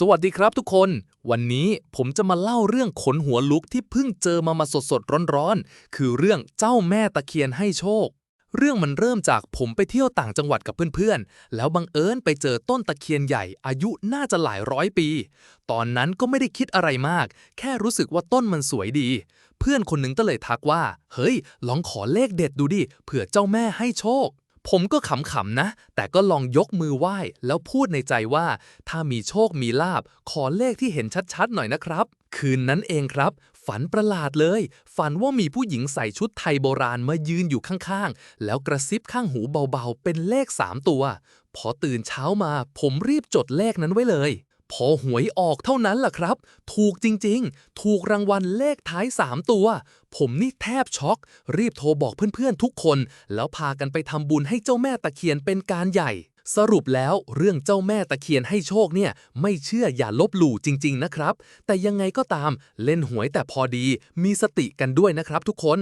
สวัสดีครับทุกคน วันนี้ผมจะมาเล่าเรื่องขนหัวลุกที่เพิ่งเจอมามาสดๆร้อนๆ คือเรื่องเจ้าแม่ตะเคียนให้โชค เรื่องมันเริ่มจากผมไปเที่ยวต่างจังหวัดกับเพื่อนๆ แล้วบังเอิญไปเจอต้นตะเคียนใหญ่อายุน่าจะหลายร้อยปี ตอนนั้นก็ไม่ได้คิดอะไรมาก แค่รู้สึกว่าต้นมันสวยดี เพื่อนคนหนึ่งก็เลยทักว่า เฮ้ย ลองขอเลขเด็ดดูดิเผื่อเจ้าแม่ให้โชค ผมก็ขำๆนะ แต่ก็ลองยกมือไหว้ แล้วพูดในใจว่า ถ้ามีโชคมีลาบ ขอเลขที่เห็นชัดๆหน่อยนะครับ คืนนั้นเองครับ ฝันประหลาดเลย ฝันว่ามีผู้หญิงใส่ชุดไทยโบราณมายืนอยู่ข้างๆ แล้วกระซิบข้างหูเบาๆ เป็นเลข 3 ตัว พอตื่นเช้ามา ผมรีบจดเลขนั้นไว้เลย พอหวยออกเท่านั้นล่ะครับ ถูกจริงๆ ถูกรางวัลเลขท้าย 3 ตัว ผมนี่แทบช็อก รีบโทรบอกเพื่อนๆทุกคน แล้วพากันไปทำบุญให้เจ้าแม่ตะเคียนเป็นการใหญ่ สรุปแล้วเรื่องเจ้าแม่ตะเคียนให้โชคเนี่ย ไม่เชื่ออย่าลบหลู่จริง ๆ นะครับ แต่ยังไงก็ตามเล่นหวยแต่พอดีมีสติกันด้วยนะครับทุกคน